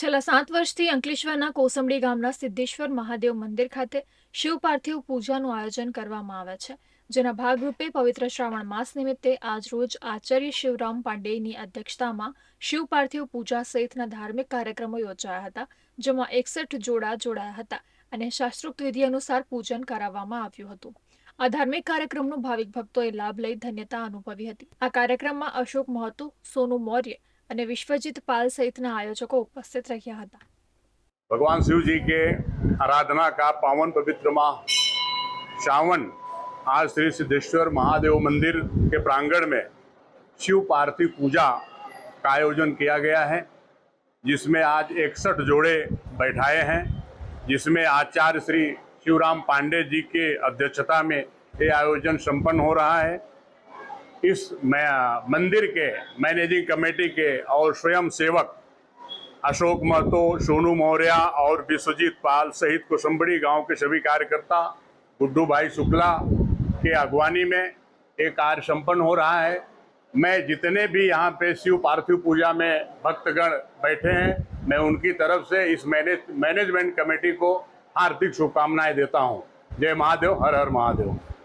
છેલ્લા સાત વર્ષથી અંકલેશ્વરના કોસંબડી ગામના સિદ્ધેશ્વર મહાદેવ મંદિર ખાતે શિવ પાર્થિવ પૂજાનું આયોજન કરવામાં આવે છે જેના ભાગરૂપે પવિત્ર શ્રાવણ માસ નિમિત્તે આજરોજ આચાર્ય શિવરામ પાંડેની અધ્યક્ષતામાં શિવ પાર્થિવ પૂજા સહિતના ધાર્મિક કાર્યક્રમો યોજાયા હતા જેમાં એકસઠ જોડા જોડાયા હતા અને શાસ્ત્રોક્ત વિધિ અનુસાર પૂજન કરાવવામાં આવ્યું હતું આ ધાર્મિક કાર્યક્રમનો ભાવિક ભક્તોએ લાભ લઈ ધન્યતા અનુભવી હતી આ કાર્યક્રમમાં અશોક મહતો સોનુ મૌર્ય અને વિશ્વજીત પાલ સહિતના আয়োজકો उपस्थित રહ્યા હતા ભગવાન શિવજી કે आराधना કા પાવન પવિત્રમાં શ્રાવણ આજ શ્રી સિદ્ધેશ્વર મહાદેવ મંદિર કે પ્રાંગણ મે શિવ આરતી પૂજા का आयोजन किया गया है जिसमें आज 61 जोड़े बैठाए हैं जिसमें आचार्य श्री शिवराम पांडे जी के अध्यक्षता में यह आयोजन संपन्न हो रहा है इस मंदिर के मैनेजिंग कमेटी के और स्वयं सेवक अशोक महतो सोनू मौर्य और विश्वजीत पाल सहित कुसुम्बड़ी गांव के सभी कार्यकर्ता गुड्डू भाई शुक्ला के अगवानी में एक कार्य संपन्न हो रहा है मैं जितने भी यहाँ पे शिव पार्थिव पूजा में भक्तगण बैठे हैं मैं उनकी तरफ से इस मैनेज मैनेजमेंट कमेटी को हार्दिक शुभकामनाएं देता हूँ जय महादेव हर हर महादेव